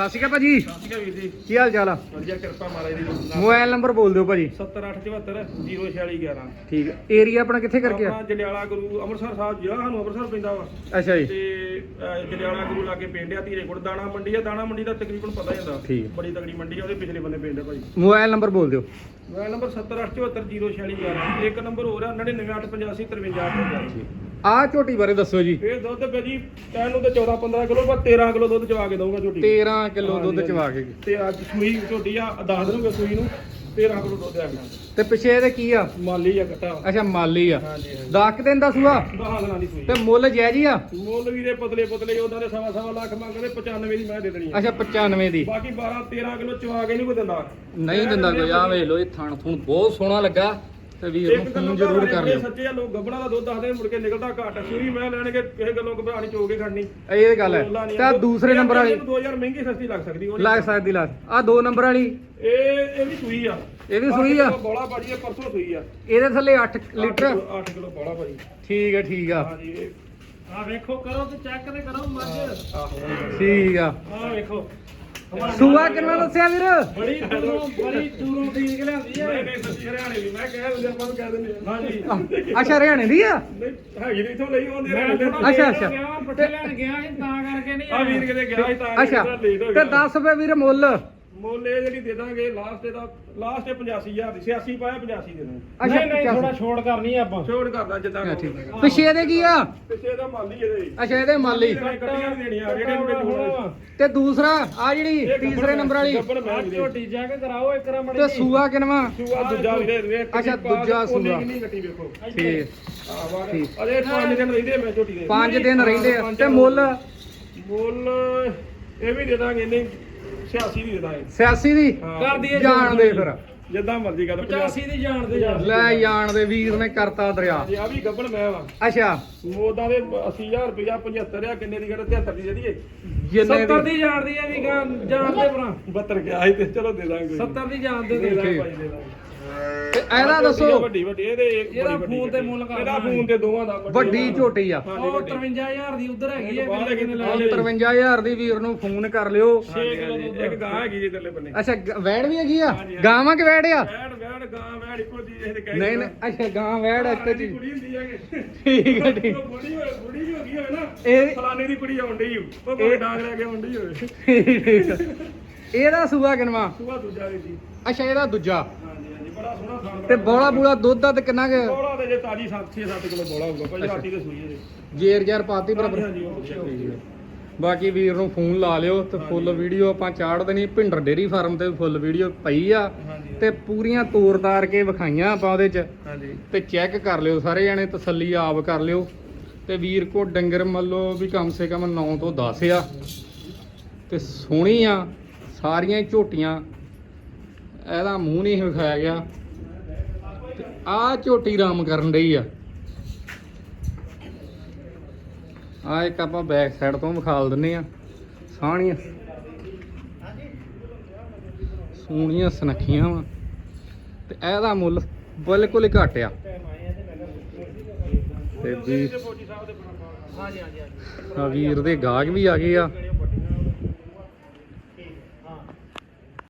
ਸਤਿ ਸ਼੍ਰੀ ਅਕਾਲ ਭਾਜੀ। ਸਤਿ ਸ਼੍ਰੀ ਅਕਾਲ ਵੀਰ ਜੀ। ਕੀ ਹਾਲ ਚਾਲ ਆ? ਵਧੀਆ ਕਿਰਪਾ ਮਹਾਰਾਜ ਦੀ ਮੋਬਾਈਲ ਨੰਬਰ ਬੋਲ ਦਿਓ ਭਾਜੀ। 7874 0611 ਠੀਕ ਹੈ ਏਰੀਆ ਆਪਣਾ ਕਿੱਥੇ ਕਰਕੇ ਆ? ਆਪਣਾ ਜਲਿਆਲਾ ਗੁਰੂ ਅੰਮ੍ਰਿਤਸਰ ਸਾਹਿਬ ਜ਼ਿਲ੍ਹਾ ਸਾਨੂੰ ਅੰਮ੍ਰਿਤਸਰ ਪੈਂਦਾ ਵਾ। ਅੱਛਾ ਜੀ। ਤੇ ਅਹ, ਜਲਿਆਲਾ ਗੁਰੂ ਲਾਗੇ ਪਿੰਡ ਆ ਧੀਰੇ ਕੋਲ ਦਾਣਾ ਮੰਡੀ ਆ ਦਾਣਾ ਮੰਡੀ ਦਾ ਤਕਰੀਬਨ ਪਤਾ ਹੀ ਹੁੰਦਾ। ਠੀਕ। ਬੜੀ ਤਗੜੀ ਮੰਡੀ ਆ ਉਹਦੇ ਪਿਛਲੇ ਬੰਨੇ ਪਿੰਡ ਆ ਭਾਈ ਮੋਬਾਈਲ ਨੰਬਰ ਬੋਲ ਦਿਓ। ਮੋਬਾਈਲ ਨੰਬਰ 7874 ਇੱਕ ਨੰਬਰ ਹੋਰ ਆ 9985 ਆ ਝੋਟੀ ਬਾਰੇ ਦੱਸੋ ਜੀ। ਇਹ ਦੁੱਧ ਪੈ ਜੀ ਕਹਿਣ ਨੂੰ ਤੇ 14 15 ਕਿਲੋ ਪਰ 13 ਕਿਲੋ ਦੁੱਧ ਚਵਾ ਕੇ ਦਊਗਾ ਝੋਟੀ। 13 ਕਿਲੋ ਦੁੱਧ ਚਵਾ ਕੇ। ਤੇ ਅੱਜ ਸੂਈ ਝੋਟੀ ਆ ਦੱਸ ਦਿਨੋਗੇ ਸੂਈ ਨੂੰ 13 ਕਿਲੋ ਦੁੱਧ ਆ ਗਿਆ ਤੇ ਪਿੱਛੇ ਇਹਦੇ ਕੀ ਆ? ਮਾਲੀ ਆ ਕੱਟਾ। ਅੱਛਾ ਮਾਲੀ ਆ। ਹਾਂਜੀ ਹਾਂਜੀ। 10 ਦਿਨ ਦਾ ਸੂਆ? ਦਹਾਂ ਦਿਨਾਂ ਦੀ ਸੂਈ ਤੇ ਮੁੱਲ ਜਾਇਜ਼ ਹੀ ਆ? ਮੁੱਲ ਵੀ ਦੇ ਪਤਲੇ ਪਤਲੇ ਉਹਨਾਂ ਦੇ ਸਵਾ ਸਵਾ ਲੱਖ ਮੰਗਦੇ 95 ਦੀ ਮੈਂ ਦੇ ਦੇਣੀ ਆ। ਅੱਛਾ 95 ਦੀ। ਬਾਕੀ 12 13 ਕਿਲੋ ਚਵਾ ਕੇ ਨਹੀਂ ਕੋਈ ਦਿੰਦਾ। ਨਹੀਂ ਦਿੰਦਾ ਕੋਈ ਆ ਵੇਖ ਲਓ ਇਹ ਥਣ ਥੁਣ ਬਹੁਤ ਸੋਹਣਾ ਲੱਗਾ। ਤੇ ਵੀਰ ਨੂੰ ਫੋਨ ਜ਼ਰੂਰ ਕਰ ਲਿਓ। ਸੱਚੇ ਆ ਲੋਕ ਗੱਬੜਾ ਦਾ ਦੁੱਧ ਦੱਸਦੇ ਮੁੜ ਕੇ ਨਿਕਲਦਾ ਘੱਟ। ਸੂਰੀ ਮੈਂ ਲੈਣਗੇ ਕਿਸੇ ਗੱਲੋਂ ਘਬਰਾਣੀ ਚੋ ਕੇ ਖੜਨੀ। ਇਹ ਗੱਲ ਹੈ। ਨਹੀਂ। ਤਾਂ। ਦੂਸਰੇ ਨੰਬਰ ਵਾਲੀ 2000 ਮਹਿੰਗੀ ਸਸਤੀ ਲੱਗ ਸਕਦੀ ਉਹ ਲੱਗ ਸਕਦੀ ਲੱਗ ਆ ਦੋ ਨੰਬਰ ਵਾਲੀ। ਇਹ ਇਹ ਵੀ ਸੂਈ ਆ। ਇਹ ਵੀ ਸੂਈ ਆ। ਬੋਲਾ ਬਾਜੀ ਆ ਪਰਸੋਂ ਸੂਈ ਆ। ਇਹਦੇ ਥੱਲੇ 8 ਲੀਟਰ। 8 ਕਿਲੋ ਬੋਲਾ ਭਾਜੀ। ਠੀਕ ਹੈ ਠੀਕ ਆ। ਹਾਂਜੀ ਆ ਵੇਖੋ ਕਰੋ ਤੇ ਚੈੱਕ ਤੇ ਕਰੋ ਮੱਝ। ਠੀਕ ਆ। ਆ ਵੇਖੋ। ਸੂਆ ਕਿੰਨਾ ਦੱਸਿਆ ਵੀਰ? ਬੜੀ ਦੂਰੋਂ ਬੜੀ ਦੂਰੋਂ ਠੀਕ ਲਿਆਂਦੀ ਨਹੀਂ ਹੈ ਨਹੀਂ ਸੱਚੀ ਹਰਿਆਣੇ ਦੀ। ਮੈਂ ਕਹਿ ਦਿੰਦੇ ਆਪਾਂ ਨੂੰ ਕਹਿ ਦਿੰਦੇ ਆ। ਹਾਂਜੀ। ਅੱਛਾ ਹਰਿਆਣੇ ਦੀ ਆ? ਨਹੀਂ ਹੈਗੀ ਨਹੀਂ ਇਥੋਂ ਲਈ ਥੋੜਾ ਅੱਛਾ, ਅੱਛਾ। ਪੱਠੇ ਲੈਣ ਗਿਆ ਸੀ ਤਾਂ ਕਰਕੇ ਨਹੀਂ ਆ ਵੀਰ ਕਿਤੇ ਗਿਆ ਸੀ ਤਾਂ ਅੱਛਾ ਤੇ ਗਿਆ। 10 ਰੁਪਏ ਵੀਰ ਮੁੱਲ। ਮੁੱਲ ਇਹ ਜਿਹੜੀ ਦੇ ਦਾਂਗੇ ਲਾਸਟ ਇਹਦਾ ਲਾਸਟ ਇਹ 85000 ਦੀ 86 ਪਾਇਆ 85 ਦੇ ਦਾਂਗੇ ਨਹੀਂ ਨਹੀਂ 85 ਥੋੜਾ ਛੋੜ ਕਰਨੀ ਆ ਆਪਾਂ। ਛੋੜ ਕਰਦਾ ਜਿੱਦਾਂ ਕਹੋਗੇ। ਠੀਕ। ਪਿੱਛੇ ਇਹਦੇ ਕੀ ਆ? ਪਿੱਛੇ ਇਹਦਾ ਮਾਲੀ ਇਹਦੇ। ਅੱਛਾ ਇਹਦੇ ਮਾਲੀ। ਕੱਟੀਆਂ ਵੀ ਦੇਣੀਆਂ ਜਿਹੜੇ ਨੂੰ ਹੋਣ ਤੇ ਦੂਸਰਾ ਆ ਜਿਹੜੀ ਤੀਸਰੇ ਨੰਬਰ ਵਾਲੀ। ਗੱਬੜ ਮੈਂ ਵੀ ਦੇ ਝੋਟੀ ਜਾ ਕੇ ਕਰਾਓ ਇੱਕ ਰਾ ਤੇ ਸੂਆ ਕਿਨਵਾ? ਸੂਆ ਦੂਜਾ ਵੀਰੇ ਵੇਖ ਅੱਛਾ, ਦੂਜਾ ਸੂਆ। ਕਿੰਨੀ ਕੱਟੀ ਵੇਖੋ। ਠੀਕ। ਆ ਵਾਹ ਠੀਕ। ਅਜੇ 5 ਦਿਨ ਰਹਿੰਦੇ ਮੈਂ ਝੋਟੀ ਦੇ। 5 ਦਿਨ ਰਹਿੰਦੇ ਆ। ਤੇ ਮੁੱਲ? ਮੁੱਲ ਇਹ ਵੀ ਦੇ ਦਾਂਗੇ ਨਹੀਂ। 86 ਦੀ ਦੇ ਦਾਂਗੇ 86 ਦੀ? ਹਾਂ। ਕਰ ਦਈਏ ਜਾਣ ਦੇ ਫਿਰ। ਜਿੱਦਾਂ ਮਰਜ਼ੀ ਕਰ 85 ਦੀ ਜਾਣਦੇ ਜਾ ਲੈ ਜਾਣ ਦੇ ਵੀਰ ਨੇ ਕਰਤਾ ਦਰਿਆ। ਜੀ ਆ ਵੀ ਗੱਬੜ ਮੈਂ ਵਾ। ਅੱਛਾ। ਮੋਦਾਂ ਦੇ 80000 ਰੁਪਇਆ 75 ਆ ਕਿੰਨੇ ਦੀ ਕਰ 73 ਦੀ ਦੇ ਜਿੰਨੇ 70 ਦੀ ਦੀ ਜਾਣਦੀ ਆ ਵੀ ਗਾਂ ਜਾਣਦੇ ਭਰਾ। 72 ਗਿਆ ਸੀ ਤੇ ਚਲੋ ਦੇ ਦਾਂਗੇ। 70 ਦੀ ਜਾਣਦੇ ਦੇ ਦੇ ਦਾਂਗੇ ਠੀਕ। ਭਾਈ ਦੇ ਦਾਂਗੇ। ਤੇ ਇਹਦਾ ਦੱਸੋ। ਵੱਡੀ ਵੱਡੀ ਇਹਦੇ ਇੱਕ ਇਹਦਾ ਫੋਨ ਤੇ। ਮੁੱਲ ਕਰ ਇਹਦਾ। ਫੋਨ ਤੇ ਦੋਵਾਂ ਦਾ ਵੱਡੀ ਝੋਟੀ ਆ। ਉਹ ਵੱਡੀ। 53000 ਦੀ ਉਧਰ ਹੈਗੀ ਹੈ ਬਾਹਰ ਕਿੰਨੇ ਕਿੰਨੇ ਲੈ ਹੈਗੀ। ਲਈ। 53000 ਦੀ ਵੀਰ ਨੂੰ ਫੋਨ ਕਰ ਲਿਓ। ਹਾਂਜੀ, ਹਾਂਜੀ, ਇੱਕ ਗਾਂ ਹੈਗੀ ਜੀ ਇਧਰਲੇ ਬੰਨੇ ਅੱਛਾ ਵੈੜ ਵੀ ਹੈਗੀ ਆ। ਗਾਵਾਂ ਕਿ ਵੈੜ ਆ? ਵੈੜ ਵੈੜ ਗਾਂ ਵੈੜ ਇੱਕੋ ਜੀ ਇਹ ਤੇ ਕਹਿ ਨਹੀਂ ਨਹੀਂ ਅੱਛਾ ਗਾਂ ਵੈੜ ਇੱਕ ਚੀਜ਼ ਕੁੜੀ ਹੁੰਦੀ ਹੈਗੇ। ਠੀਕ ਹੈ ਠੀਕ। ਬੁੜੀ ਹੋਏ ਬੁੜੀ ਹੋ ਗਈ ਹੋਵੇ ਨਾ। ਇਹ ਫਲਾਣੇ ਦੀ ਕੁੜੀ ਆਉਣ ਡਈ। ਉਹ ਕੋਈ ਡਾਂਗ ਲੈ ਕੇ ਆਉਣ ਡਈ ਹੋਵੇ ਇਹਦਾ ਸੂਆ ਕਿਨਵਾ? ਸੁਭਾ ਦੂਜਾ ਵੀ ਜੀ ਅੱਛਾ ਇਹਦਾ ਦੂਜਾ। ਬੜਾ ਸੋਹਣਾ ਖਾਣ ਤੇ ਬੋਲਾ ਬੂਲਾ ਦੁੱਧ ਦਾ ਤੇ ਕਿੰਨਾ ਕੁ ਬੋਲਾ ਤੇ ਜੇ ਤਾਜੀ 7 6 7 ਕਿਲੋ ਬੋਲਾ ਹੋਊਗਾ ਭਾਈ ਰਾਤੀ ਦੇ ਸੂਈ ਇਹਦੇ। ਜੇਰ ਜਰ ਪਾਤੀ ਬਰਾਬਰ। ਹਾਂਜੀ, ਹਾਂਜੀ, ਠੀਕ। ਹੈ। ਬਾਕੀ ਵੀਰ ਨੂੰ ਫੋਨ ਲਾ ਲਿਓ ਤੇ ਫੁੱਲ ਵੀਡੀਓ ਆਪਾਂ ਚਾੜ ਦੇਣੀ। ਭਿੰਡਰ ਡੇਰੀ ਫਾਰਮ ਤੇ ਫੁੱਲ ਵੀਡੀਓ ਪਈ ਆ। ਹਾਂਜੀ। ਤੇ ਪੂਰੀਆਂ ਤੋਰ ਤਾਰ ਕੇ ਵਿਖਾਈਆਂ ਆਪਾਂ ਉਹਦੇ ਚ। ਹਾਂਜੀ। ਤੇ ਚੈੱਕ ਕਰ ਲਿਓ ਸਾਰੇ ਜਣੇ ਤਸੱਲੀ ਆਪ ਕਰ ਲਿਓ। ਤੇ ਵੀਰ ਕੋ ਡੰਗਰ ਮੱਲੋ ਵੀ ਕਮ ਸੇ ਕਮ 9 ਤੋਂ 10 ਆ। ਤੇ ਸੋਹਣੀ ਆ ਸਾਰੀਆਂ ਹੀ ਝੋਟੀਆਂ। ਇਹਦਾ ਮੂੰਹ ਨਹੀਂ ਵਿਖਾਇਆ ਗਿਆ। ਤੇ ਆਹ ਝੋਟੀ ਰਾਮ ਕਰਨ ਡਈ ਆ। ਆ ਇੱਕ ਆਪਾਂ ਬੈਕ ਸਾਈਡ ਤੋਂ ਵਿਖਾਲ ਦਿੰਨੇ ਆ। ਸਾਣੀਆਂ ਸੋਹਣੀਆਂ ਸੁਨੱਖੀਆਂ ਵਾ। ਤੇ ਇਹਦਾ ਮੁੱਲ ਬਿਲਕੁਲ ਹੀ ਘੱਟ ਆ। ਤੇ ਵੀ ਹਾਂਜੀ ਹਾਂਜੀ ਹਾਂਜੀ। ਆ ਵੀਰ ਦੇ ਗਾਹਕ ਵੀ ਆ ਗਏ ਆ।